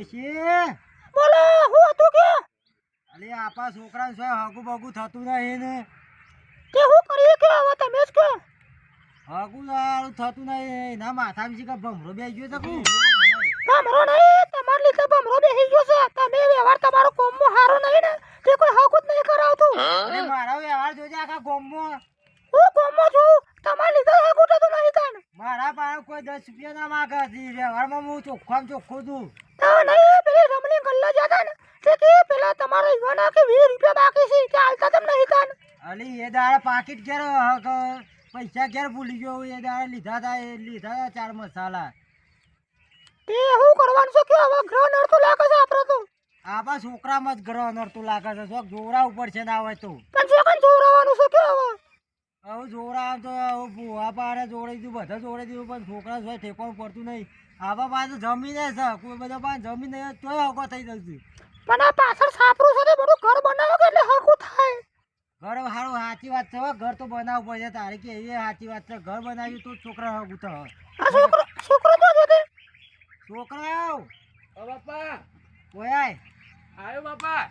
ડોશી બોલો હું હતું કે? અલે આપા છોકરા છે હગું બગું થતું નહીં ને. કે હું કરીએ કે હવે તમે જ કે? હગું સારું થતું નહીં એના માથા શી કે ભમરો બેસી ગયો તકુ ભમરો નહીં? તમાર લીધે ભમરો બેસી ગયો છે. તમે વ્યવહાર તમારો કોમમાં હારો નહીં ને. તે કોઈ હકું જ નહીં કરાવતું. અરે મારા વ્યવહાર જોજે આખા ગોમમાં. હું કોમમાં છું. તમાર લીધે હાગુ થતું નહીં તાન. મારા પાસે કોઈ દસ રૂપિયા ના માગે છે. વ્યવહારમાં હું ચોખ્ખામાં ચોખ્ખું છું. તો નહીં પેલી રમણી ગલ્લા જતા ને. તે કે પેલા તમારા યુવાના કે વીસ રૂપિયા બાકી છે કે હાલતા તેમ નહીં તાન. અલી એ દાડા પાકીટ ઘેર પૈસા ઘેર ભૂલી ગયો એ દાડા લીધા હતા એ લીધા હતા ચાર મસાલા. તે હું કરવાનું છે? કે હવે ગ્રહ નડતું લાગે છે આપણે તો? આપા છોકરામાં જ ગ્રહ નડતું લાગે છે જોક જોરા ઉપર છે ના હોય તો. પણ જે કઈ જોરાવાનું છે કે હવે? હવે જોરા તો ભૂવા પાડે જોડી દીધું બધા જોડી દીધું પણ છોકરા ઠેકવાનું પડતું નહીં. આવા પાસે જમીન છે. કોઈ બધા પાસે જમીન નહીં તોય હકો થઈ જશે પણ આ પાછળ સાપરું છે ને બધું ઘર બનાવો એટલે હકું થાય? ઘર સારું સાચી વાત છે ઘર તો બનાવવું પડશે તારે કે એ સાચી વાત છે. ઘર બનાવ્યું તો છોકરા હકું થાય. છોકરો છોકરો તો જોતે છોકરા આવ ઓ બાપા! ઓયાય આવ્યો બાપા!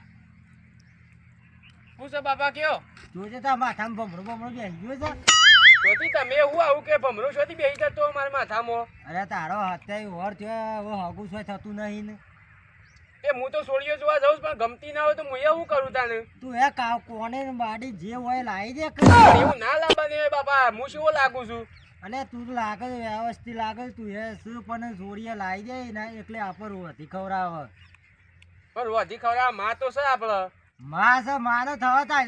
શું છે બાપા કયો? જોજે તા માથામાં ભમરો ભમરો બેસી ગયો છે. શોધી તમે હું આવું કે ભમરો શોધી બેસી જતો મારા માથામાં? અરે તારો અત્યારે વર થયો હવે હગું શું થતું નહીં ને. એ હું તો સોળીઓ જોવા જાઉં છું, પણ ગમતી ના હોય તો હું એવું કરું તાને. તું એ કા કોને બાડી જે હોય લાવી દે એવું ના લાવવાની બાપા હું શું લાગુ છું? અને તું લાગે વ્યવસ્થિત લાગે તું એ શું પણ જોડીએ લાવી દે ને એટલે આપર વધી ખવડાવ. પણ વધી ખવડાવમાં તો છે આપડે માં છે માને થવા તા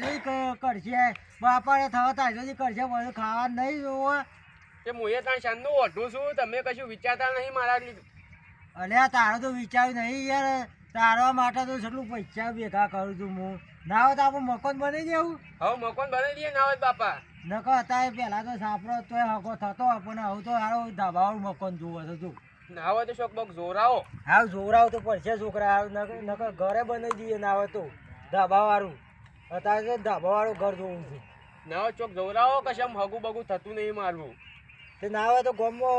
કરશે. બાપાને થવા તાજો કરશે બધું ખાવા નહીં જોવા. કે હું એ તાણ શાનનું ઓઢું છું તમે કશું વિચારતા નહીં મારા આ તારો તો વિચાર્યું નહીં યાર. તારવા માટે તો કેટલું પૈસા ભેગા કરું છું હું. ના હોય તો આપણે મકાન બની દેવું હવે મકાન બની દઈએ ના હોય બાપા. નકો અત્યારે પહેલાં તો સાપરો તો હકો થતો પણ હવે તો હારો ધાબાવાળું મકાન જોવો છે તું. ના હોય તો શોક બોક જોરાવો. હા જોરાવો તો પડશે છોકરા નકો ઘરે બની દઈએ ના હોય તો. ધાબાવાળું અત્યારે તો ધાબાવાળું ઘર જોવું છે. ના ચોક જવરાવો કશે આમ હગું બગું થતું નહીં મારવું? તે ના આવે તો ગોમો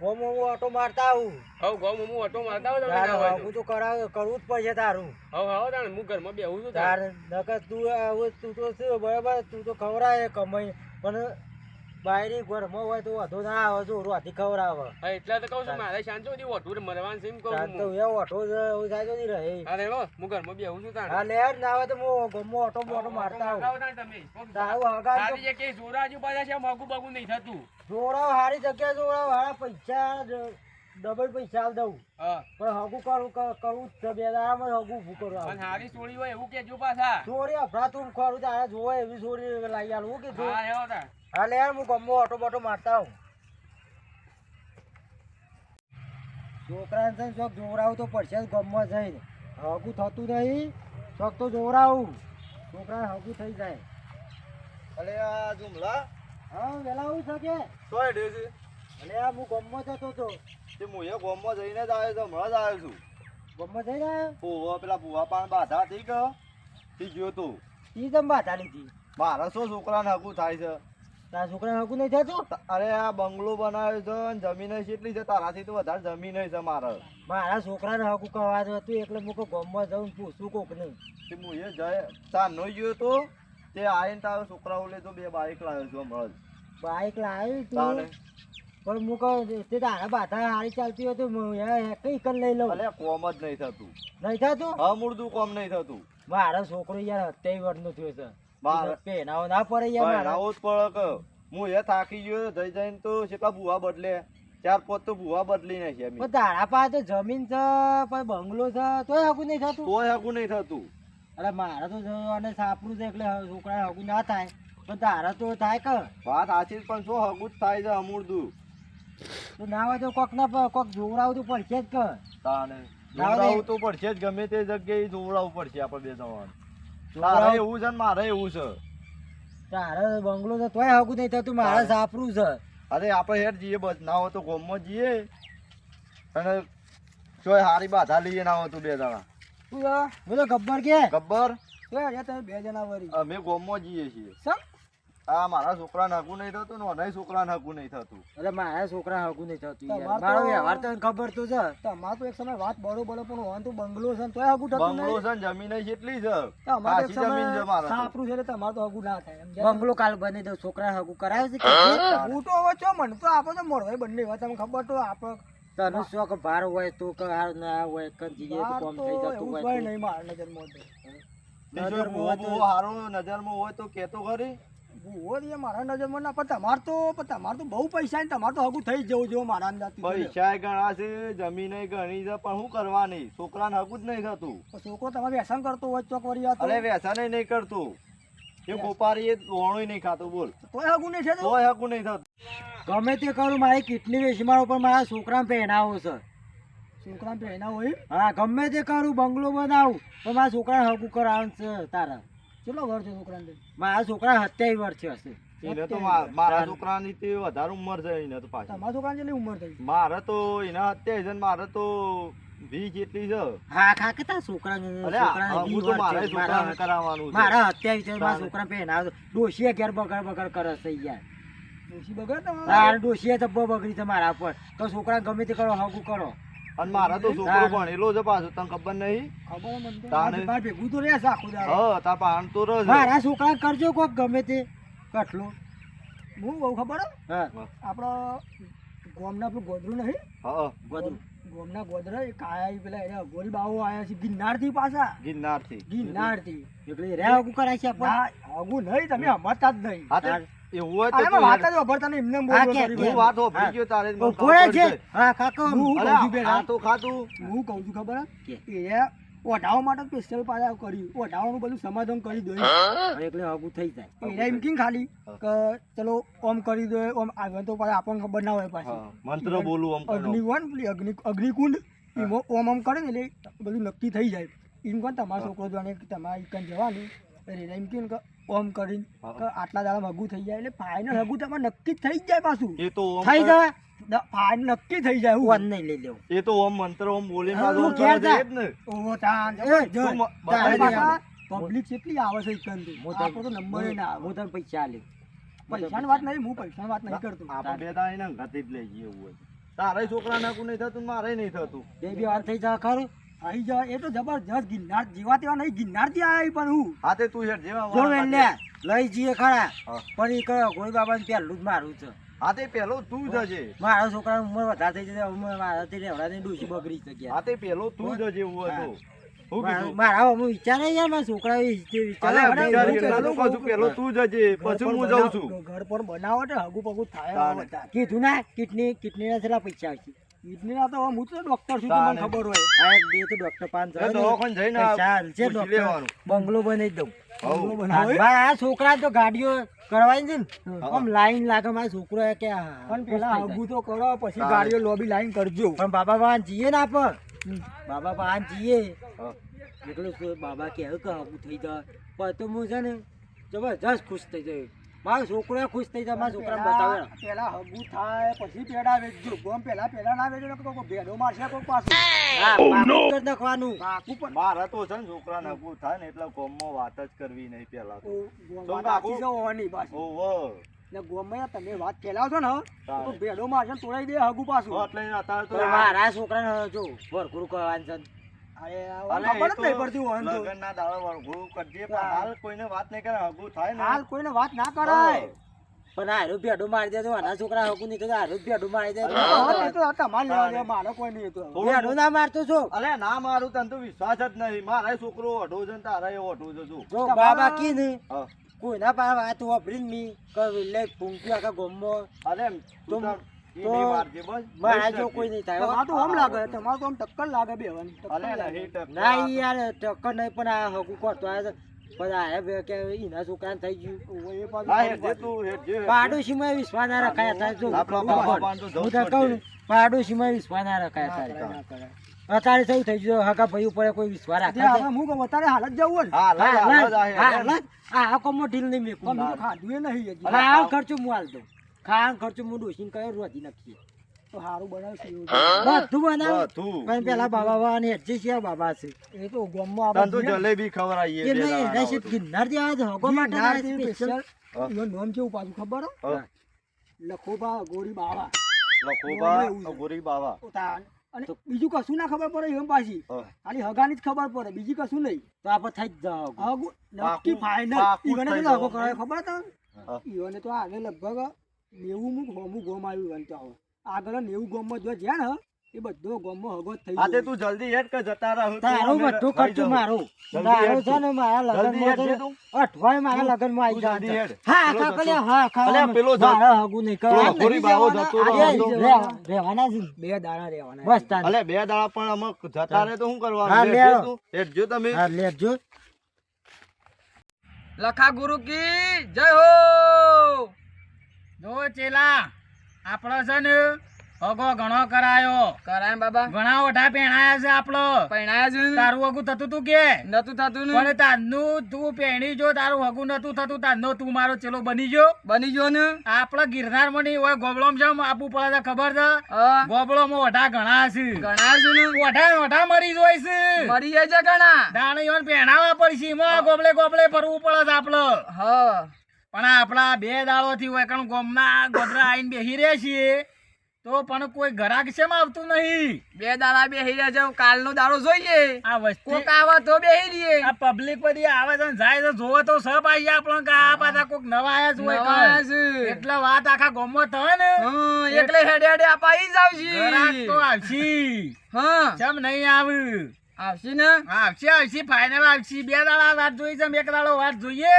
ગોમો હું ઓટો મારતા આવું. હવે ગોમો હું ઓટો મારતા આવું તમે ના હોય હગું તો કરાવ કરવું જ પડશે તારું. હવે હવ તાણ હું ઘરમાં બેહું છું તાર નકર તું આવું તું તો બરાબર તું તો ખવડાવે કમાઈ. પણ બાયરી ઘરમાં હોય તો વધુ ના આવે જો રોથી ખવડાવે. એટલે તો કહું છું મારે શાંતિ સુધી ઓઢું મરવાનું એમ કહું તાર તો એ જ એવું થાય તો નહીં રહે. અરે હો હું ઘરમાં બેહું છું તાણ. હા લેર ના આવે તો હું ગમો ઓટો મોટો મારતા આવું. તારું હગાર તો તારી જગ્યાએ જોરા હજુ પાછા છે મગુ બગુ નહીં થતું. જોરાવ હારી જગ્યા જોરાવ હારા પૈસા ડબલ પૈસા આલ દઉં. પણ હગુ કરું કરું જ બે દાડામાં હગુ ઊભું અને આવે. હારી સોળી હોય એવું કેજો પાછા. ચોરી અફરાતું ખરું તારે જોવે એવી ચોરી લાવી આલું કે જો હા એવો તાણ. હા લે હું ગમો ઓટો બોટો મારતા હું છોકરાને છે ને ચોક જોવરાવું તો પડશે જ ગમમાં જઈને. હગું થતું નહીં ચોક તો જોવરાવું. છોકરાને હગું થઈ જાય. અલે આ જુમલા. હા વેલા આવું શકે. તો ડે છે. અને આ હું ગમમાં જતો તો. તે હું એ ગોમમાં જઈને જ આવ્યો છું હમણાં જ આવ્યો છું. ગમમાં જઈને આવ્યો? ભૂવા પેલા ભૂવા પાન બાધા થઈ ગયો. થઈ ગયો તું. ઈ જમ બાધા લીધી. મારા શું છોકરાને હગું થાય છે? તારા છોકરા હગું નહીં થતું? ત- અરે આ બંગલો બનાવ્યો છે ને જમીન કેટલી છે તારાથી તો વધારે જમીન છે મારે. મારા છોકરાને હગું કહેવાનું હતું એટલે કહું ગમમાં જાઉં પૂછું કોક નહીં તે હું એ જાય ચાંદનો ગયો તો તે આવીને તારો છોકરાઓ લે તો બે બાઈક લાવ્યો છું હમણાં બાઈક લાવી તાણે. તું પણ હું કહું તે તારા બાધા હારી ચાલતી હોય તો કઈ કર લઈ લઉં. અલે કોમ જ નહીં થતું. નહીં થતું? હા મૂળતું કોમ નહીં થતું. મારો છોકરો યાર અત્યારે વર્ષનો થયો છે. મારે પેનાવો ના પડે યાર મારા. આવું જ પડે કે હું એ થાકી ગયો જઈ જઈને તો કેટલા ભૂવા બદલે? ચાર પાંચ તો ભૂવા બદલી નાખ્યા મેં તારા પાસે તો જમીન છે પણ બંગલો છે તોય હકું નહીં થતું. તોય હકું નહીં થતું. અરે મારે તો અને સાપરું છે એટલે છોકરા હકું ના થાય. પણ તારા તો થાય કે? વાત સાચી પણ શું હકું જ થાય છે અમૂળતું તું ના હોય તો કોક ના કોક જોવડાવું તો પડશે જ કે. તાને તો પડશે જ ગમે તે જગ્યાએ જોવડાવું પડશે આપણે બે જવાનું. તારે એવું છે ને મારે એવું છે. તારે બંગલો તો તોય હકું નહીં થતું મારે સાપરું છે. અરે આપણે હેઠ જઈએ બસ. ના હોય તો ગોમમાં જઈએ. અને ચોય હારી બાધા લઈએ ના હોય તો બે જણા. હું તો ગબ્બર કે? ગબ્બર? બે જણા વરી અમે ગોમમાં જઈએ છીએ. સમ આ મારા છોકરાને હગું નહીં થતું ને ઓનાય છોકરાને હગું નહીં થતું. એટલે મારા છોકરા હગું નહીં થતું મારો વ્યવહાર તો ખબર તો છે. તમારે તો એક સમય વાત બરોબર પણ હોન તો બંગલો છે ને તોય હગું થતું બંગલો છે જમીન કેટલી છે. તમારે એક જમીન છે મારા સાપરું છે તમારે તો હગું ના થાય બંગલો કાલ બની દો છોકરા હગું કરાવે છે હું તો હવે ચો મને તો આપણે તો મળવાય બંને વાત તમને ખબર તો આપો તને શોખ ભાર હોય તો કે હાર ના હોય કે જીએ તો કોમ થઈ જતું હોય નહીં મારા નજરમાં નજરમાં હોય તો કેતો ખરી. ભૂવો મારા નજરમાં ના પણ તમારે તો પણ તમારે તો બહુ પૈસા ને તમારે તો હગું થઈ જવું જેવું મારા અંદાજથી. પૈસા ઘણા છે જમીન ઘણી છે પણ શું કરવાની છોકરાને હગું જ નહીં થતું. છોકરો તમારે વ્યસન કરતો હોય ચોક વળી અરે વ્યસને નહીં કરતું. એ ગોપારી એ વોણું નહીં ખાતું બોલ. તોય હગું નહીં છે તો? તોય હગું નહીં થતું. ગમે તે કરું મારી કેટલી વેચમાળો પણ મારા છોકરા પહેરાવો છે છોકરાને પહેરાવો હા ગમે તે કરું બંગલો બનાવું પણ મારા છોકરા હગું કરાવવાનું છે તારા. કેટલો વર્ષ છે છોકરાને મારા છોકરા સત્યાવીસ વર્ષ હશે એને તો મારા છોકરાની તે વધારે ઉંમર છે એને તો પાછી. તમારા છોકરાને કેટલી ઉંમર થઈ? મારે તો એના અત્યારે છે મારે તો વીસ જેટલી છે. હા ખા કે તારા છોકરા હું તો મારે છોકરાને કરાવવાનું મારા અત્યાવીસ વર્ષ મારા છોકરા પહેરાવ. ડોશી અગિયાર બગડ બગડ કરે છે યાર. ડોશી બગડી છે મારા પર તો છોકરા ગમે તે કરો હગું કરો. અને મારા તો છોકરો. ભણેલો છે પાછો તને ખબર નહીં? તાને. ભેગું તો રહેશે આખું દાડો. હ તાર પાન તો રહે મારા છોકરા કરજો કોક ગમે તે કટલો હું બહુ ખબર હે? આપણો ગોમના આપણું ગોદરું નહીં? હા. ગોદરું ગોમના ગોદરા એ કાયા પેલા એના ગોરી બાવો આયા છે ગિરનારથી પાછા. ગિરનારથી ગિરનારથી. એટલે રે હગું કરાય છે આપણે હગું નહીં તમે હમતા જ નહીં. એવું હોય તો અરે તું એમાં વાત જ વાપરતા નહીં એમને બોલ બોલ કે- કરી કે હું વાત હોભળી ગયો તારે જ મને ઓ, ખબર કોણે છે. હા કાકો હું કહું છું આ તો ખાધું હું કહું છું ખબર એ ઓઢાવા માટે સ્પેશિયલ પાછા કર્યું ઓઢાવાનું બધું સમાધાન કરી દો. એટલે હગું થઈ જાય. એને એમ કેમ ખાલી? કે ચલો ઓમ કરી દો ઓમ આવે તો પાછા આપણને ખબર ના હોય પાછી. મંત્ર બોલું આમ અગ્નિ પેલી અગ્નિકુંડ એમાં ઓમ ઓમ કરે ને એટલે બધું નક્કી થઈ જાય. એમ કોણ તમારો છોકરો જાણે તમારે ઈકન જવાનું? એટલે એમ કેમ કે ઓમ કરીને કે આટલા દાડા હગું થઈ જાય એટલે ફાઇનલ હગું તમારે નક્કી થઈ જ જાય પાછું. એ તો થઈ જાય. ફાઇનલ નક્કી થઈ જાય વન નહીં લઈ લેવું. એ તો ઓમ મંત્ર ઓમ હા, ઘેર ને. ઓ તાન તારે જા. પાછા પબ્લિક કેટલી આવે છે. હું તને- આપણો તો નંબર ના આવે. હું તને પૈસા લે પૈસાની વાત નહીં હું પૈસાની વાત નહીં કરતો. આપણે બે દાડા એને અંગાથી જ લઈ જઈએ એવું હોય. તારે છોકરા નાકું નહીં થતું મારે નહીં થતું. બે બે વાર થઈ જાય ખરું. આવી જાય એ તો જબરજસ્ત ગિરનાર જેવા તેવા નહીં ગિરનારથી આવ્યા પણ હું. હા તે તું હેડ જેવા જો વાળા લે લઈ જઈએ ખરા પણ એ કયો કોઈ બાબા ને પહેલું જ મારું છે. હા તે પેલો તું જજે મારા છોકરાની ઉંમર વધારે થઈ જશે ઉંમર મારાથી રહેવડાની ડૂસી બગડી શકે. હા તે પેલો તું જજે એવું હોય હું મારા વિચારે યાર મારા છોકરા એટલે તો છું, પેલો તું જજે પછી હું જાઉં છું. ઘર પર બનાવો હગુ હગું થાય. કીધું ના કિડની ના કેટલા પૈસા આવશે. ઈદની તો હું તો ડોક્ટર છું તમને ખબર હોય. આ બે તો ડોક્ટર પાન એ દવાખાને જઈને ચાલ છે ડોક્ટર બંગલો બનાવી દઉં. બંગલો બનાવો. મારા આ છોકરા તો ગાડીઓ કરવાની છે ને. આમ લાઈન લાગે મારા છોકરો કે આ પણ પેલા હગું તો કરો પછી ગાડીઓ લોબી લાઈન કરજો. પણ બાબા પાન જીએ ને પણ બાબા પાન જીએ એટલું બાબા કહે કે આવું થઈ જાય. પણ તો હું છે ને જબરજસ્ત ખુશ થઈ જાય મારો છોકરો ખુશ થઈ જાય મારા છોકરા બતાવે. પેલા હગુ થાય પછી પેડા વેચજો. ગોમ પેલા પેલા ના વેચજો તો કોઈ ભેડો મારશે કોઈ પાછું. હા નાખવાનું. પાકું પણ મારે તો છે ને છોકરા નાખું થાય ને એટલે કોમમાં વાત જ કરવી નહીં પેલા તો. ગોમ કાકુ. સાચી હોવાની પાછી. ઓહો. ને ગોમમાં તમે વાત ફેલાવશો ને તો. ભેડો મારશે તોડાઈ દે હગુ પાછું. એટલે અત્યારે તો પણ મારા છોકરાને જો ભરખું કરવાનું છે અરે આ નહીં પણ હાલ કોઈને વાત કરે હગું થાય ને. હાલ કોઈને વાત ના કરાય. પણ હારું મારી દે તો આના છોકરા હકુ નહીં તો હારું જ ભેડું દે હા, એ તો તમારે લેવા મારે કોઈ નહીં એ તો. થોડું ભેડું ના મારતું છું અલે ના મારું તને તો વિશ્વાસ જ નહીં. મારા છોકરો અઢો છે ને તારા એ અઢો છે તું જો બાબા કી ને હા. કોઈના પાસે વાત વાપરીને મી કે લે ફૂંક્યું આખા ગામમાં. અરે તું તો- મારા જો કોઈ નહીં થાય તમારે તો આમ લાગે તમારે તો આમ ટક્કર લાગે. ના યાર ટક્કર નહીં પણ આ હકું કરતો આ વિશ્વાસ ના રખાય પડશે. વિશ્વાસ ના રખાય. અત્યારે. શું થઈ ગયું. હગા ભાઈ ઉપર કોઈ વિશ્વાસ રાખે હું કહું, અત્યારે હાલ જ જવું હોય ને. હાલો આ કોમો ઢીલ નહીં મેં ખાધું નહીં. ખર્ચો હું હાલ દઉં. ખાવાનો ખર્ચો હું ડોસીને કયો રોજી નાખીએ. તો સારું બનાવશું બધું બનાવ. બધું. પણ પેલા બાબા બાબા ને હેઠી છે બાબા છે. એ તો ગોમમાં આવે તો જલેબી ખવડાવીએ એ નહીં એના છે. ગિરનાર જેવા હગો માટે જેવી. હા. એનું નામ કેવું પાછું ખબર? લખોબા ગોરી બાવા. લખોબા ગોરી બાવા. તાન. અને બીજું કશું ના ખબર પડે એમ પાછી. ખાલી હગાની જ ખબર પડે બીજી કશું નહીં. તો આપણે થઈ જ જાઓ નક્કી ફાઈનલ ઈવને તો ખબર તો. ઈવને તો આગળ લગભગ નેવું મુક હોમું ગોમ આવ્યું વનતો હવે. આગળ નેવું ગોમમાં જો જ્યાં ને એ બધો ગોમમાં હગો થઈ ગયો. તું જલ્દી હેડ કે જતા રહો તારો બધો ખર્ચો મારો. તારો છે ને મારા લગન. અઠવાડિયે મારા લગનમાં આવી જાય હા પેલો ખા હા અલ્યા, પેલો. મારા હગું નહીં પેલો ગોરી બાવો જતો રહો. રહેવાના. જ બે દાડા રહેવાના બસ તાન. અલે બે દાડા પણ અમે જતા રહે તો શું કરવાનું? લે હેડ. તું. હેડ જો તમે. હા લેજો. લખા ગુરુ કી જય હો! જો ચેલા આપણો છે ને અગો ઘણો કરાયો. કરાય બાબા. ઘણા ઓઠા પહેણાયા છે આપણો. પહેણાયા છે તારું હગું થતું તું કે? નતું થતું ને? પણ તારનું તું પહેણી જો તારું હગું નતું થતું તારનો તું મારો ચેલો બની જો બની જો ને? આપણે ગિરનારમાં નહીં હોય ગોબળોમ છે આપવું પડે છે ખબર છે? ગોબળો ગોબળોમાં ઓઠા ઘણા છે. ઘણા છે ને? ઓઠા ઓઠા મરી જોય છે. મરી જાય છે ઘણા. દાણીઓને પહેણાવા પડશે એમાં ગોબલે ગોબલે ફરવું પડે છે આપડે હા. પણ આપણા બે દાડો થી હોય કારણ ગોમના ગોદરા આવીને બેસી રહે છીએ તો પણ કોઈ ઘરાક શેમ આવતું નહીં? બે દાડા બેહી રહ્યા છે કાલનો દાડો જોઈએ. આ વસ્તુ કોક આવે તો બેહી રહીએ. આ પબ્લિક બધી આવે છે જાય છે જોવે તો સબ આવી આપણને કે આ પાછા કોક નવા આયા છે હોય છે. એટલે વાત આખા ગોમો થાય ને. એટલે હેડે હેડે આપ આવી જ ઘરાક તો આવશે. આવશી હા. ચમ નહીં આવે? આવશે ને? આવશે આવશે ફાઇનલ આવશે. બે દાડા વાત જોઈ છે એક દાડો વાત જોઈએ.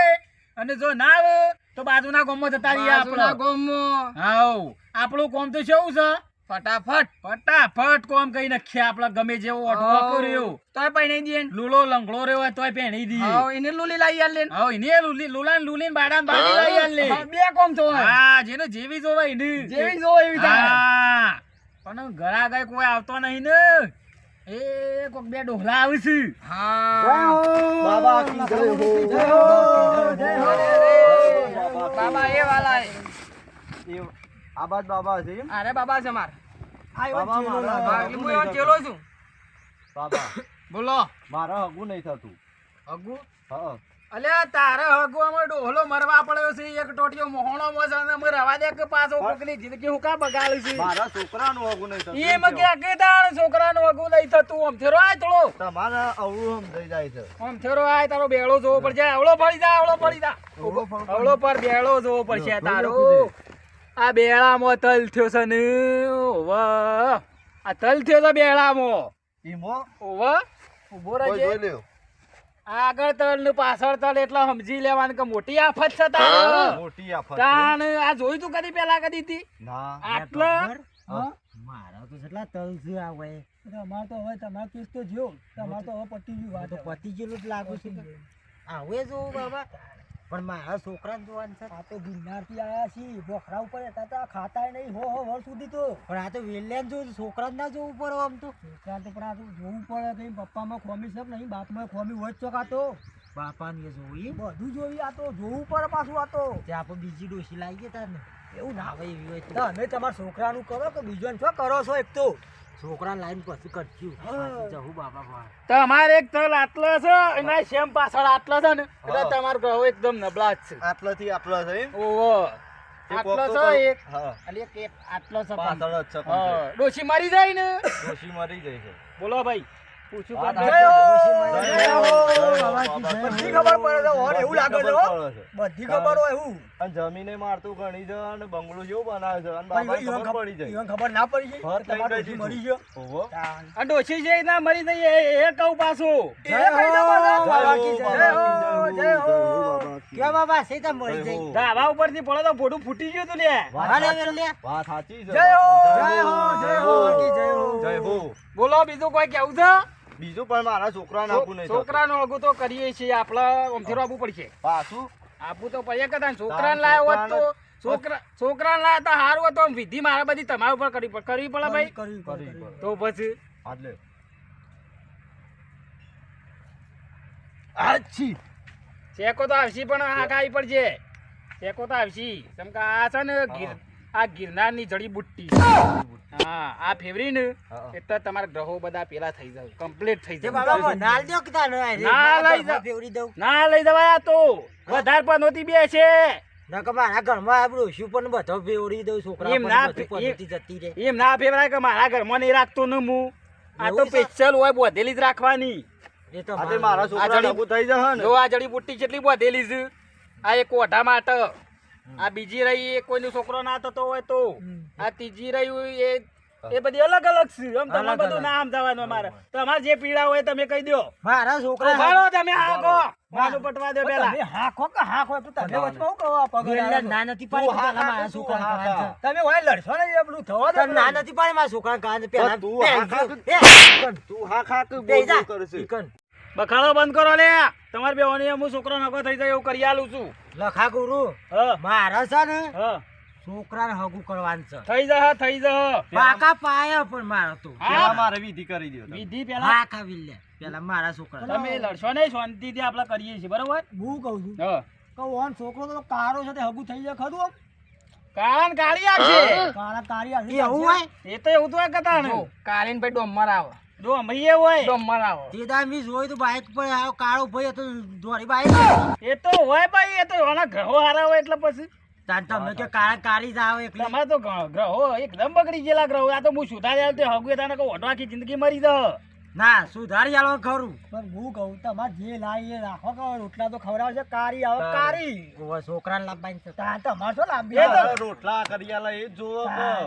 અને જો ના આવે તો બાજુના ગામમાં જતા રહીએ આપણે. હાઉ. આપણું કોમ તો શું છે? ફટાફટ. ફટાફટ કોમ કઈ નાખીએ આપણે ગમે જેવો ઓટો કર્યો. તોય પહેણી દઈએ ને. લૂલો લંગડો રહ્યો હોય તોય પહેણી દઈએ. હા, એને લૂલી લાવી આલે ને. હાઉ એને લૂલી ને બાડા ને બાડી લઈ આલે. બે કોમ તો હા જેને જેવી જોવાય ને જેવી જોવાય એવી થાય. હા. પણ ઘરા ગઈ કોઈ આવતો નહીં ને. એ કોક બે ડોહલા આવે છે હા. બાબા કી જય હો. જય હો, જય હો. બાબા એ વાલા એ. આબાદ બાબા છે? અરે બાબા છે માર બાબા મારા. હું એવો ચેલો છું બાબા બોલો મારા હગુ નહીં થતું હગુ હા અલ્યા તારે હગવામાં ડોહલો મરવા પડ્યો છે એક ટોટીઓ મોહણો મસ અને અમે રવા દે કે પાછો કોકની જિંદગી હું કા બગાડી છે? મારા છોકરાનો હગું નહીં થતું એમ કે કે તાણ છોકરાનું હગુ નહીં થતું? આમ થેરો આય થોડો. તમારા અવળું સમજાઈ જાય છે. આમ થેરો આય તારો બેળો જોવો પડશે. અવળો પડી જા અવળો પડી જા. અવળો પર- બેળો જોવો પડશે તારો. આ બેળામાં તલ થયો છે ને ઓવા. આ તલ થયો છે બેળામાં. ઈમો? ઓવા. ઊભો રહેજે. આગળ તળ ને પાછળ તળ એટલે સમજી લેવાનું કે મોટી આફત છે તારો. મોટી આફત તાણ આ જોયું તું કદી પેલા કદી હતી ના. આટલો? મારા તો કેટલા તલ છે આ હોય એટલે તો હવે તમારે કેસ તો જો તમારે તો હવે પતી ગયું વાત. પતી ગયેલું જ લાગુ છે. આવે જો બાબા. પણ મારા છોકરાને જોવાનું છે આ તો ગિરનારથી આયા છીએ. બોખરા ઉપર હતા તો ખાતા નહીં હો હો વર સુધી તો. પણ આ તો વેલ્યાને જોવું છોકરાને ના જોવું પડે આમ તો. છોકરા તો પણ આ તો જોવું પડે કઈ પપ્પામાં ખોમી છે કે નહીં? બાપમાં ખોમી હોય છો કાતો આ તો. બાપાને એ બધું જોઈ આ તો જોવું પડે પાછું આ તો. ત્યાં આપણે બીજી ડોસી લાવી ગયા ને એવું ના આવે એવી હોય તમે તમારા છોકરાનું કરો કે બીજો શું કરો છો એક તો? છોકરા લાઈન પછી કરશું જહુ બાપા ભાઈ. તમારે એક તલ આટલો છે એના શેમ પાછળ આટલો છે ને એટલે. તમારો ગ્રહો એકદમ નબળા જ છે. આટલાથી આટલો છે ઓહો. આટલો છે એક. અને એક એક આટલો છે પાછળ જ છે ડોશી મારી જાય ને? ડોશી મારી જાય છે. બોલો ભાઈ. બધી ખબર પડે છે, એવું લાગે છે, બધી ખબર હોય એવું અને જમીને મારતું ગણી છે અને બંગલો જેવું બનાવે છે અને ખબર પડી જાય ઈવન ખબર ના પડી જાય તમારો ડોશી મરી ગયો ઓહો. આ ડોશી છે ના મરી જાય એ- કહું પાછું એ કઈ દો બાબા કી જય હો, જય જય હો. હો, બાબા કી. ક્યાં બાબા સીધા મળી જય જાય હો. ધાબા ઉપરથી પડે તો ફોટું ફૂટી ગયું તું લે વાત સાચી- છે જય હો, જય હો, જય હો, જય હો. જય હો બોલો બીજું કોઈ કેવું છે બીજું પણ મારા છોકરા નાખું નહીં છોકરા નું અગું તો કરીએ છીએ આપડે આમથી આપવું પડશે. પાછું? આપવું તો પછી કે છોકરા છોકરાને લાવ્યો હોત તો છોકરા છોકરાને લાયા તો સારું હતું વિધિ મારા બધી તમારા ઉપર કરવી પડે. કરવી પડે ભાઈ. તો પછી? આટલે. આછી. શેકો તો આવશી પણ આ ખાવી પડશે. શેકો તો આવશી. કેમ કે આ છે ને આ ગિરનારની જડીબુટ્ટી. હા આ ફેવરી ને એટલે તમારા ગ્રહો બધા પેલા થઈ જાય કમ્પ્લીટ થઈ જાય બાબા ના લઈ જા. ફેવરી દઉં. ના લઈ જવાય તો. વધાર પણ નહોતી બે છે. નકર મારા ઘરમાં આ ડોશી પણ બધો ફેવરી દઉં છોકરા એમ ના બધી ફે- પદ્ધતિ જતી રહે એમ ના ફેવરાય કે મારા ઘરમાં નહીં રાખતો ને હું. આ તો એવું હોય બોધેલી જ રાખવાની. એ તો આ મારા. છોકરા થઈ જશે ને. જો આ જડીબુટ્ટી કેટલી બોધેલી છે. આ એક ઓઢા માટે. આ બીજી રહી એ કોઈનો છોકરો ના થતો હોય તો. આ ત્રીજી રહી એ એ બધી અલગ અલગ છે. આમ તમને બધું. નામ જવાનું અમારે. તમારે જે પીડા હોય તમે કહી દો મારા છોકરા ભાડો તમે હાકો માનું પટવા દો પેલા. તમે હાંકો કે હાકો તો તમે વચમાં કહો વેલના ના નથી પાડી પેલા મારા કે તું છોકરાને હા કાન ખા. છે. તમે હોય લડશો ને એ પેલું થવા દો ના નથી પાડી મારા છોકરા કાન પેલા તું બે હા ખા જો, એ, ઈકન, તું હા ખા બોલ કરશે. બખાડો બંધ કરો લે. તમારે બેવાની હું છોકરો નકો થઈ જાય એવું કરી આલું છું. લખા ગુરુ હા. મારા છે ને હા. છોકરાને હગું કરવાનું છે. થઈ જાય થઈ જાય પાકા પાયા પણ મારો તો. પેલા મારે વિધિ કરી દો વિધિ પેલા? પાકા વિલ્લે પેલા મારા છોકરા તમે લડશો નહીં શાંતિથી આપણે કરીએ છીએ બરોબર? હું કહું છું. હા. કહું ઓન છોકરો તો કાળો છે તે હગું થઈ જાય ખરું આમ? કાન કાઢી આવશે કાળા કાળી આવશે એવું હોય? એ તો એવું તો હોય કતાણ કાલીન ભાઈ ડોમર આવે જો મહીએ હોય. ડોમર આવે તે દાડે મેં જોયું તું બાઈક પર આવો કાળો ભાઈ હતો દોરી બાઈક એ તો હોય ભાઈ એ તો એના ગ્રહો હારા હોય એટલે પછી. તાન તમે કે કાળા કાળી જાવ એટલે તમારે તો ગ્રહો એકદમ બગડી ગયેલા ગ્રહો. આ તો હું સુધારી તે હગુએ કહું જિંદગી મરી જ ના સુધારી આલો ખરું. પણ હું કહું તમારે જે લાવી એ રાખો કે રોટલા તો ખવડાવશે કારી આવે કાળી ઓવે છોકરાને લાંબાઈ છે. તા તમારે શું લાંબી એ તો- આવે? રોટલા કરી આલે એ જો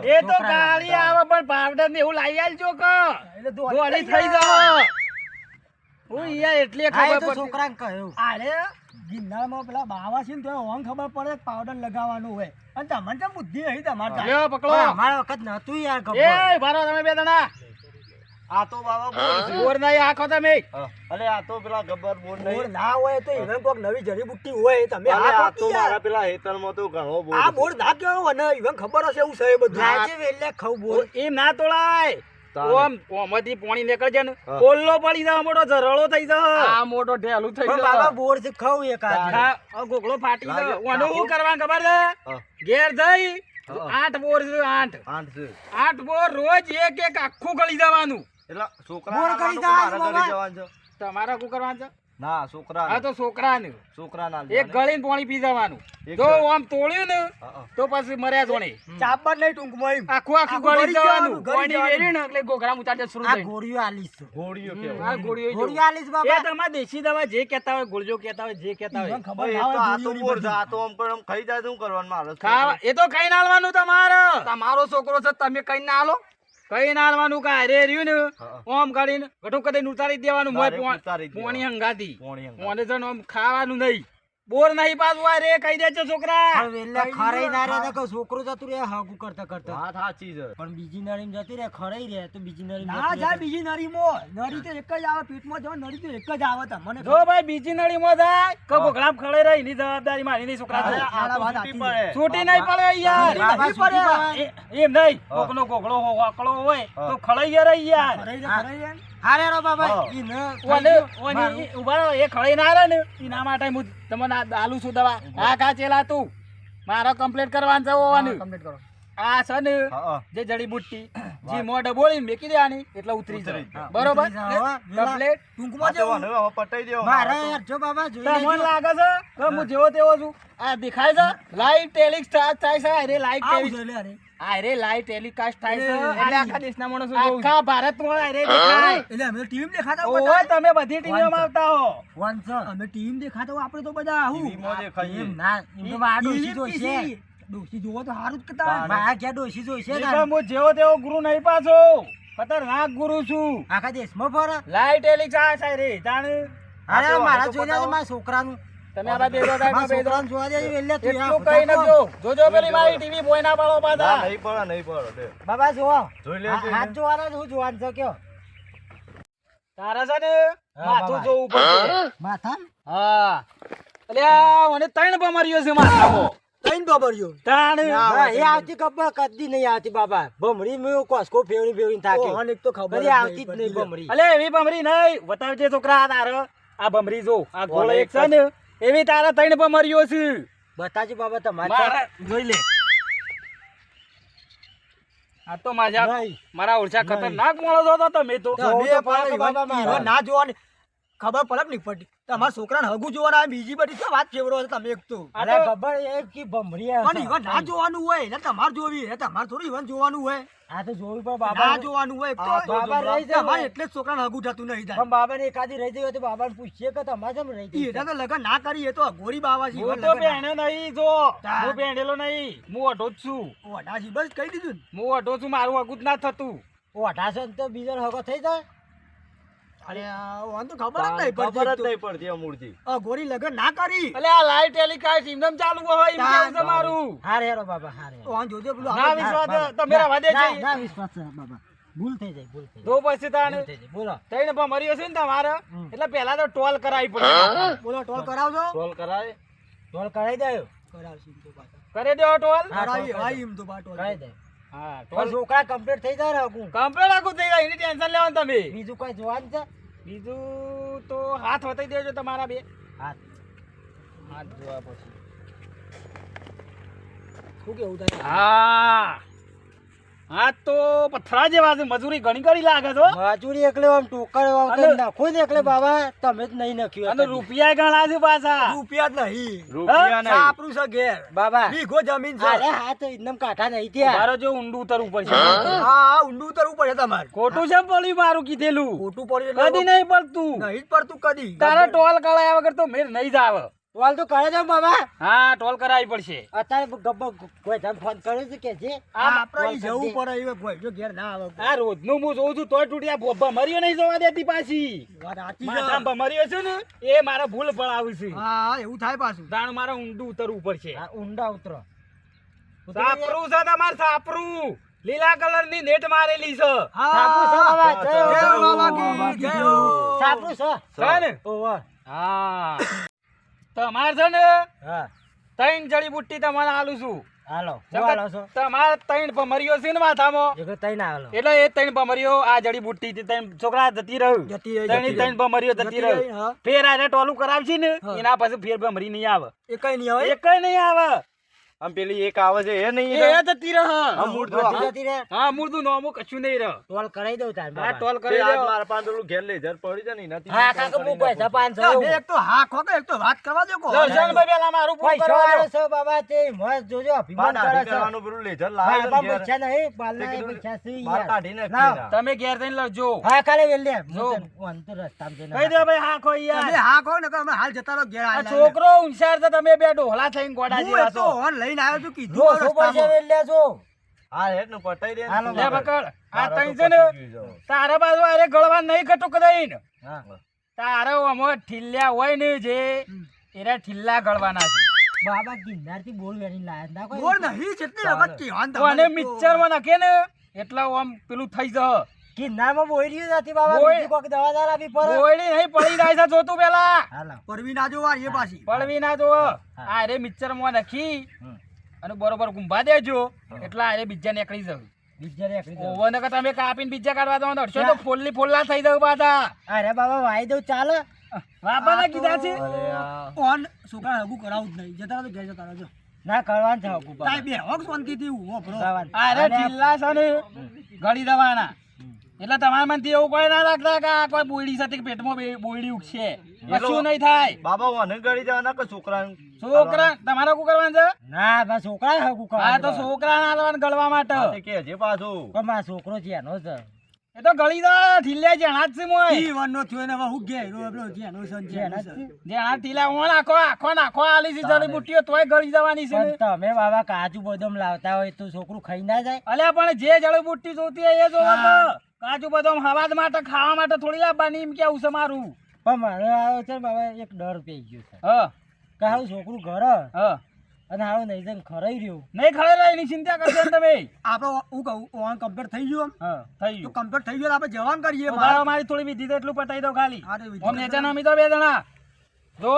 એ તો કારી આવે. પણ પાવડર ને એવું લાવી આલજો કે. એટલે દોડી થઈ જાવ હું યાર એટલે ખબર તો છોકરાને કહ્યું. અરે ગિરનારમાં પેલા બાવા છે ને તો ઓન ખબર પડે પાવડર લગાવવાનું હોય. અને તમને બુદ્ધિ હઈ તમારે તો. પકડો. અમારા વખત નતું યાર એ ગબ્બર તમે બે જણા. આ તો બાબા બોર નહીં આખો તમે. અરે આ તો પેલા ગબ્બર બોર નહીં. ના હોય તો એને કોક નવી જડીબુટ્ટી હોય તમે આ તો મારા પેલા હેતરમાં તો ઘણો બોર આ બોર ના કેવો અને even ખબર હશે એવું છે બધું. લાજે વેલે ખવું બોર. એ ના તોળાય. ઓમ ઓમાંથી પાણી નીકળશે ને. કોલ્લો પડી જાય મોટો ઝરળો થઈ જાય. આ મોટો ઢેલું થઈ જાય. બાબા બોર છે ખવું એક આખા આ ગોગળો ફાટી જાય. ઓનો હું. શું કરવાનું ખબર છે? હા. ઘેર જઈ આઠ બોર છે આઠ. આઠ આઠ બોર રોજ એક એક આખું ગળી જવાનું. એટલે છોકરા કરી જવાનું છે. તમારે શું કરવાનું છે ના છોકરા હા તો છોકરાને છોકરા ના એક ગળીને પાણી પી જવાનું. જો આમ તોડ્યું ને તો પછી મર્યા જોણે ચાપડ લઈ ટૂંક ટૂંકમાં આખું આખું ગળી જવાનું પાણી વેર્યું ને એટલે ગોગળા ઉતારજે શરૂ આ થઈ. ગોળીઓ આલીસ ગોળીઓ ઘોડીઓ આ ગોળીઓ ગોળીઓ આલીસ બાબા. એ તમાર દેશી દવા જે કહેતા હોય ગુળજો કહેતા હોય જે કહેતા હોય. ખબર એ તો હોય આ તો બોર છે. આ તો આમ પણ આમ ખાઈ જાય શું કરવાનું? મારે ખાવા એ તો ખાઈ નાળવાનું તમારે. તમારો છોકરો છે તમે કઈ ના આલો? કઈ નાળવાનું કા રે રહ્યું ને. ઓમ કાઢીને ઘટો કદી ઉતારી દેવાનું. મોય. પોણી હંગાતી. પોણી. મોને છે ખાવાનું નહીં. બોર નહીં પાછું રે કહી દેજો છોકરા વેલે ખરાઈ ના રે તો છોકરો જતું રે હાગુ કરતા કરતા વાત સાચી છે પણ બીજી નરીમ જતી રે ખરાઈ રે તો બીજી નરીમ ના જા બીજી નળીમાં. નળી તો એક જ આવે પેટમાં જો નરી તો એક જ આવે તમને જો ભાઈ બીજી નળી માં જાય કો ગોગળામ ખળે રહી એની જવાબદારી મારી નહીં છોકરા આ વાત છૂટી સાચી પડે. છૂટી નહીં પડે યાર નહીં પડે. એ- એમ નહીં. કોકનો ગોગળો હો વાકળો હોય. તો ખળાઈ રહી યાર. ખરાઈ છે. હારે રો બાબા ઈ ન ઓને ઓને મારું. ઈ ઊભા રહો એ ખળાઈ ના રહે ને. એના માટે હું તમને આ આલુ છું દવા? આ કાચેલા તું? મારો કમ્પ્લીટ કરવાનું છે હોવાનું કમ્પ્લીટ કરો. આ છે ને. જે જડીબુટ્ટી. જે મોઢે બોલીને મેકી દેવાની એટલે ઉતરી જાય. બરોબર હો. કમ્પ્લીટ ટૂંકમાં તો જેવું. વાંધો નહીં, હવે પટાઈ દેવો. મારે યાર જો બાબા જોઈ તમને લેજો. લાગે છે કે હું જેવો તેવો છું આ દેખાય છે લાઈવ ટેલિકાસ્ટ થાય છે અરે લાઈવ આવું છે અરે. અરે લાઈવ ટેલિકાસ્ટ થાય છે એટલે આખા દેશના માણસો આખા ભારતમાં અરે દેખાય એટલે અમે ટીમ દેખાતા હો તમે બધી ટીવીઓમાં આવતા હો વન અમે ટીમ દેખાતા હોય આપણે તો બધા આવું. ટીવીમાં જે ખાઈએ. એમ ના એમ તો મારા ડોશી ટીવી ડોશી જોવો તો સારું જ કહેતા. મારા ક્યાં ડોશી જોઈશે ને? હું જેવો તેવો ગુરુ નહીં પાછો. ખતરનાક ગુરુ છું. આખા દેશમાં ફરે. લાઈવ ટેલિકાસ્ટ થાય રે જાણે. અરે મારા તો જોઈ મારા છોકરાનું. તમે આવા બેજો મારા બેજો જોવા દેજે વહેલે તું એટલું યાર. કઈ નજો જોજો પેલી મારી ટીવી બોય ના પાડો પાછા. નહીં પડે, નહીં પડે, બાબા જોવો જોઈ હા- હાથ જોવાના હું જોવાનું છે કયો. તારા છે ને માથું જોવું પડશે. માથા? હા. અલ્યા મને ત્રણ બમારીઓ છે માથામાં. ત્રણ બાબરીઓ. ત્રણ એ આવતી ખબર કદી નહીં આવતી બાબા ભમરી મેં કોસ્કો ફેવરી ફેવરી થાકી ઓહન એક તો ખબર કદી આવતી જ નહીં ભમરી અલે એવી બમરી નહીં. બતાવજે છોકરા આ આ બમરી જો આ ગોળ એક છે ને. એવી તારા ત્રણ બમરીઓ છે. બતાજો બાબા તમારે મારા જોઈ લે. આ તો મારા નહીં. મારા ઓળશા ખતરનાક મોળો તો. તમે તો પડે ના જોવાની. ખબર પડે નહીં પડતી? તમારા છોકરાને હગું જોવાના બીજી બધી શું વાત ફેવરો છે તમે એક તો. અરે બબર એ કે ભમરીયા પણ ઈવન ના જોવાનું હોય એટલે તમારે જોવી એટલે તમારે થોડું ઈવન જોવાનું હોય. હા તો જોવું પણ ના બાબા જોવાનું હોય તો બાબા રહી જાય. તમારે એટલે જ છોકરાને હગું થતું નહીં થાય. પણ બાબાને એકાદી રહી જાય તો બાબાને પૂછીએ કે તમારે કેમ રહી જાય. એટલે તો લગન ના કરી એ તો અઘોરી બાબા છે હું તો બેણે નહીં જો. તાર. હું બેણેલો નહીં. હું અઢો જ છું. ઓઢાજી બસ કહી દીધું હું અઢો છું મારું અગુત ના થતું. ઓઢાશે ને તો બીજો હગો થઈ જાય. અરે ઓન તો ખબર જ નહીં ખબર જ નહીં પડતી અમૂર્તિ અ ગોરી લગન ના કરી. અલે આ લાઈવ ટેલિકાસ્ટ ઇમદમ ચાલુ હોય. કેવું છે હારે હેરો બાબા હારે. ઓન જોજે પેલું ના વિશ્વાસ તો મેરા વાદે છે ના વિશ્વાસ છે બાબા. ભૂલ થઈ જાય ભૂલ થઈ જાય. તો પછી તાણે બોલો. તઈને ભમરીઓ છે ને તમારે? એટલે પહેલા તો ટોલ કરાવી પડે. બોલો ટોલ કરાવજો. ટોલ કરાય. ટોલ કરાવી દેયો કરાવશું તો પાછા. કરી દેવો ટોલ? હા, કરાવી ટોલ હા, એમ તો પા ટોલ કરાવી દયો હા તો છોકરા કમ્પ્લીટ થઈ જાય ને હગું. કમ્પ્લેટ આખું થઈ જાય એની ટેન્શન લેવાનું તમે. બીજું કોઈ જોવાનું છે? બીજું તો હાથ વતાઈ દેજો તમારા બે. હાથ. હાથ જોવા પછી. શું કેવું થાય હા. હા તો પથરા જેવા છે મજૂરી ઘણી ઘણી લાગે છો? મજૂરી એકલે આમ ટોકર કરી નાખો ને એકલે બાબા તમે જ નહીં નાખ્યું અને રૂપિયા ઘણા છે પાછા. રૂપિયા જ નહીં. રૂપિયા નહીં. આપણું છે ઘેર. બાબા બીઘો જમીન છે. અરે હા તો એકદમ કાઠા નહીં ત્યાં મારો જો ઊંડું ઉતરવું પડશે. હા. હા ઊંડું ઉતરવું પડે તમારે. ખોટું છે પડ્યું મારું કીધેલું? ખોટું પડ્યું કદી નહીં પડતું. નહીં જ પડતું કદી. તારા ટોલ કળાયા વગર તો મેર નહીં જ આવે. ટોલ તો કરે છે બાબા હા ટોલ કરાવી પડશે. અત્યારે ગબ્બો કોઈ ધમ ફોન કર્યો છે કે છે? આ આપણે જવું પડે એ કોઈ જો ઘેર ના આવે. આ રોજનું હું જોઉં છું તોય તૂટ્યા બોબ્બા મર્યો નહીં જોવા દેતી પાછી. વાત સાચી છે. ને એ મારા ભૂલ પડાવું છે. હા એવું થાય પાછું. તાણ મારે ઊંડું ઉતરવું પડશે. હા, ઊંડા ઉતરો. સાપરું છે તમારે સાપરું. લીલા કલરની નેટ મારેલી છે. સાપરું છે બાબા જય જય બાબા કી જય હો. છે. ને. હા. તમારે છે ને હા. ત્રણ જડીબુટ્ટી તમારે આલું છું. હાલો તમારે ત્રણ ભમરીઓ છે ને માથામાં. ત્રણ તઈ એટલે એ ત્રણ ભમરીઓ આ જડીબુટ્ટી ત્રણ છોકરા જતી રહ્યું જતી ત્રણ ભમરીઓ જતી રહ્યું ફેર આને ટોલું કરાવશે ને એના પછી ફેર ભમરી નહીં આવે. એ કઈ નહીં આવે? એક નહીં આવે. આમ પેલી એક આવે છે એ નહીં એ જતી રહે અમૂળ તો બધી જતી રહે? હા મૂળનું નોમું કશું નહીં રહે. ટોલ કરાઈ દઉં તાર બાબા. ટોલ તે કરી આજ દો. મારા પાસે પેલું ઘેર લેજર પડ્યું છે ને એનાથી હા કાકા હું પૈસા તમે એવું. એક તો હા ખો કે એક તો વાત કરવા દો કો દર્શનભાઈ પેલા મારું પૈસો કરવા દો. છો બાબા તે મોજ જોજો અભિમાન કરે છે. કરવાનું પેલું લેજર લાવે છે બાબા. પૈસા નહીં બાલના તે પૈસા છે બાર યાર. કાઢી નાખી. તમે ઘેર જઈને લડજો હા કાલે વેલ. હું તને- હું અંતર રસ્તામાં જઈને કહી દો ભાઈ હા તમે યાર. હા કહો ને કે અમે હાલ જતા રહો ઘેર આ છોકરો હોશિયાર છે તમે બે ડોહલા થઈને ગોડા જેવા છો લઈને આવ્યો છું કીધું જો આ છે પૈસા જો. હા હેડનું પટાઈ દે તું લે. પકડ. આ તઈ છે ને. તારા બાજુ અરે ગળવા નહીં કટુક દઈને હા. તારે અમો ઠીલ્યા હોય ને જે એરા ઠીલ્લા ગળવાના છે. બાબા ગિરનારથી બોલ વેરી લાયા ના કોઈ બોલ નહીં જેટલી વખત હાન તો અને મિક્સરમાં નાખે ને એટલા આમ પેલું થઈ જશે. ગિરનારમાં નથી બાબા. બીજી કોઈક દવાદાર આપી પર ગોળી નહીં પડી જાય છે જોતું પેલા. હાલો. પરવી ના જોવા એ પાછી. પડવી ના જો આ રે મિક્સરમાં નાખી અને બરોબર ગુંભા દેજો. એટલે આ રે બીજા નીકળી જવું બીજા તમે કાપીને બીજા કાઢવા દો અડશો તો ફોલ્લી ફોલ્લા થઈ જવું પાછા. અરે બાબા વાઈ દઉં ચાલે. વાપરના કીધા છે. અરે ઓન. છોકરા હગું કરાવું જ નહીં. જતા તો ઘેર જતા રહેજો ના કરવાનું છે બે હોક શાંતિથી કરવાનું. આ ઢીલા છે ને. ગળી દેવાના એટલે તમારા મનથી એવું કોઈ ના લાગતા કે આ કોઈ બોયડી સાથે પેટમાં બોયડી ઉઠશે. કશું નહીં થાય. બાબા મને ગળી જવાના કે છોકરા છોકરા તમારે શું કરવાનું છે? ના બસ છોકરા હકુ આ તો છોકરા ના ગળવા માટે. કે જે પાછું. છોકરો છે એનો છે. એ તો ગળી દો ઢીલ્યા જણા જ છે મોય. ઈ વનનો થયો ને હવે હું ઘેરો આપણો જેનો સન સન. જણા ઢીલા હું નાખો આખો નાખો આલી છે જળી બુટીઓ તોય ગળી જવાની છે. તમે બાબા કાજુ બદામ લાવતા હોય તો છોકરું ખાઈ ના જાય. અલ્યા પણ જે જળી બુટી જોતી હોય એ જોવો તો. કાજુ બદામ હવાદ માટે ખાવા માટે થોડી લાવવાની એમ કેવું છે મારું? પણ મારે આવ્યો છે બાબા એક ડર પઈ ગયો છે. હ. કે છોકરું ઘર. હ. અને હારું નહીં જઈને ખરાઈ રહ્યું. નહીં ખડેલા એની ચિંતા કરશો તમે. આપણે હું કહું ઓન કમ્પ્લીટ થઈ ગયું હ થઈ તો ગયું કમ્પ્લીટ થઈ ગયું તો આપણે જવાન કરીએ મારા મારી થોડી વિધિ એટલું પતાઈ દો ખાલી. ઓમ નેચાના અમે તો બે જણા. જો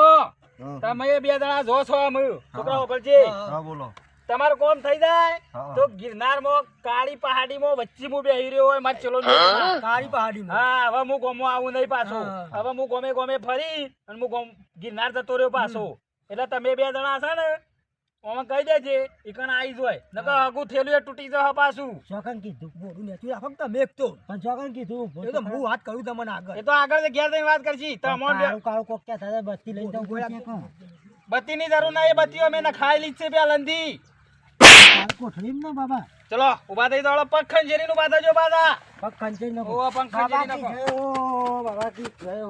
તમે બે જણા જો છો અમે છોકરાઓ પરજે હા બોલો. તમારું કોમ થઈ જાય? તો તો ગિરનારમાં કાળી પહાડીમાં વચ્ચે હું બેહી રહ્યો હોય મારે ચલો કાળી પહાડીમાં. હા હવે હું ગોમો આવું નહીં પાછો. હવે હું ગોમે ગોમે ફરી અને હું ગોમ ગિરનાર જતો રહ્યો પાછો. એટલે તમે બે જણા હશે ને ઓમાં કહી દેજે ઈકણ આઈ જોય નકર આગું થેલું એ તૂટી જશે પાછું. ચોકન કીધું બોલું ને તું ફક્ત મેક તો. પણ ચોકન કીધું એ તો હું વાત કરું તમને આગળ. એ તો આગળથી ઘેર જઈને વાત કરશી. તો amount કાળું કોક કે થાય બત્તી લઈ જવું બત્તી ની જરૂર નહીં એ બત્તીઓ મેં ખાઈ લીધી છે પેલા કાળું ને બાબા. ચલો ઊભા થઈ તો પગ પાછા પગ ખંચેરી નાખો. ઓવા પગ ખંજેરી બાબા કી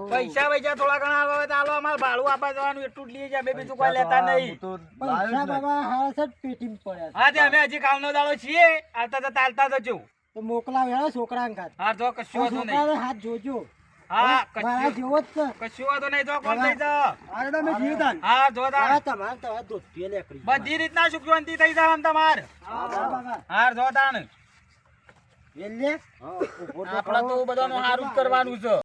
પૈસા પૈસા થોડા ઘણા આવે તો આલો અમારે ભાડું આપવા જવાનું એટલું જ લઈએ છે અમે બીજું કોઈ લેતા નહીં. તો પૈસા જ. બાબા હા સર જ પેટીમાં પડ્યા હા તે અમે હજી કાલનો દાડો છીએ આવતા તાલતા ચાલતા જજો તો મોકલાવ હેડો છોકરાને કાઢ. હા જો કશું હાથ જોજો. હા મારા જેવો જ કશું વાંધો નહીં જો કોણ થઈ જા અરે તમે જીવ હા જો તાર તમારે તમારે દોસ્તીએ નીકળી. બધી રીતના સુખ થઈ જાય આમ તમાર? હા, બાબા. હાર જો તાણ. વેલ્લે? હા, ઊભો તો આપડે તો બધાનું સારું કરવાનું છે.